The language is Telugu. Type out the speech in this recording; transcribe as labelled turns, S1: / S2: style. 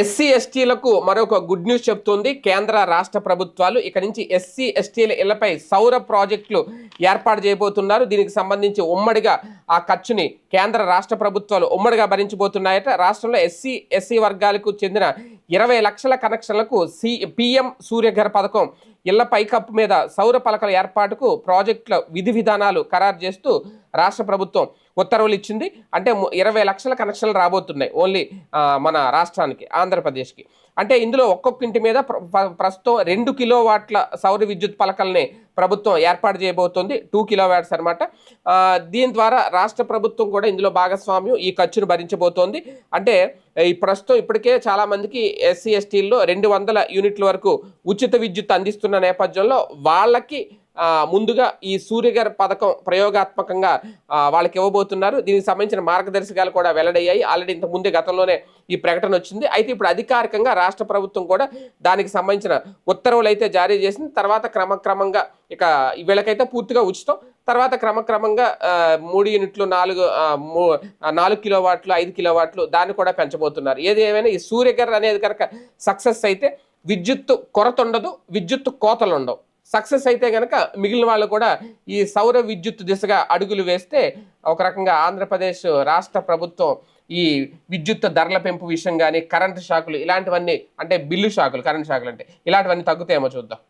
S1: ఎస్సీ ఎస్టీలకు మరొక గుడ్ న్యూస్ చెప్తుంది. కేంద్ర రాష్ట్ర ప్రభుత్వాలు ఇక నుంచి ఎస్సీ ఎస్టీల ఇళ్ళపై సౌర ప్రాజెక్టులు ఏర్పాటు చేయబోతున్నారు. దీనికి సంబంధించి ఉమ్మడిగా ఆ ఖర్చుని కేంద్ర రాష్ట్ర ప్రభుత్వాలు ఉమ్మడిగా భరించబోతున్నాయట. రాష్ట్రంలో ఎస్సీ ఎస్సీ వర్గాలకు చెందిన ఇరవై లక్షల కనెక్షన్లకు సి పిఎం సూర్యఘర్ పథకం ఇళ్ళ పైకప్పు మీద సౌర పలకల ఏర్పాటుకు ప్రాజెక్టుల విధి విధానాలు ఖరారు చేస్తూ రాష్ట్ర ప్రభుత్వం ఉత్తర్వులు ఇచ్చింది. అంటే ఇరవై లక్షల కనెక్షన్లు రాబోతున్నాయి ఓన్లీ మన రాష్ట్రానికి ఆంధ్రప్రదేశ్కి. అంటే ఇందులో ఒక్కొక్క ఇంటి మీద ప్ర- ప్రస్తుతం రెండు కిలోవాట్ల సౌర విద్యుత్ పలకల్ని ప్రభుత్వం ఏర్పాటు చేయబోతోంది. టూ కిలో వ్యాట్స్ అనమాట దీని ద్వారా రాష్ట్ర ప్రభుత్వం కూడా ఇందులో భాగస్వామ్యం ఈ ఖర్చును భరించబోతోంది. అంటే ఈ ప్రస్తుతం ఇప్పటికే చాలామందికి ఎస్సీ ఎస్టీల్లో రెండు వందల యూనిట్ల వరకు ఉచిత విద్యుత్ అందిస్తున్న నేపథ్యంలో వాళ్ళకి ముందుగా ఈ సూర్యగారి పథకం ప్రయోగాత్మకంగా వాళ్ళకి ఇవ్వబోతున్నారు. దీనికి సంబంధించిన మార్గదర్శకాలు కూడా వెల్లడయ్యాయి. ఆల్రెడీ ఇంత గతంలోనే ఈ ప్రకటన వచ్చింది. అయితే ఇప్పుడు అధికారికంగా రాష్ట్ర ప్రభుత్వం కూడా దానికి సంబంధించిన ఉత్తర్వులు అయితే జారీ చేసింది. తర్వాత క్రమక్రమంగా ఇక వీళ్ళకైతే పూర్తిగా ఉచితం. తర్వాత క్రమక్రమంగా మూడు యూనిట్లు నాలుగు నాలుగు కిలో వాట్లు ఐదు కిలో వాట్లు దాన్ని కూడా పెంచబోతున్నారు. ఏది ఏమైనా ఈ సూర్యగర్ అనేది కనుక సక్సెస్ అయితే విద్యుత్తు కొరత ఉండదు విద్యుత్తు కోతలు ఉండవు. సక్సెస్ అయితే కనుక మిగిలిన వాళ్ళు కూడా ఈ సౌర విద్యుత్ దిశగా అడుగులు వేస్తే ఒక రకంగా ఆంధ్రప్రదేశ్ రాష్ట్ర ప్రభుత్వం ఈ విద్యుత్ ధరల పెంపు విషయం కానీ కరెంటు షాకులు ఇలాంటివన్నీ అంటే బిల్లు షాకులు కరెంటు షాకులు అంటే ఇలాంటివన్నీ తగ్గుతాయేమో చూద్దాం.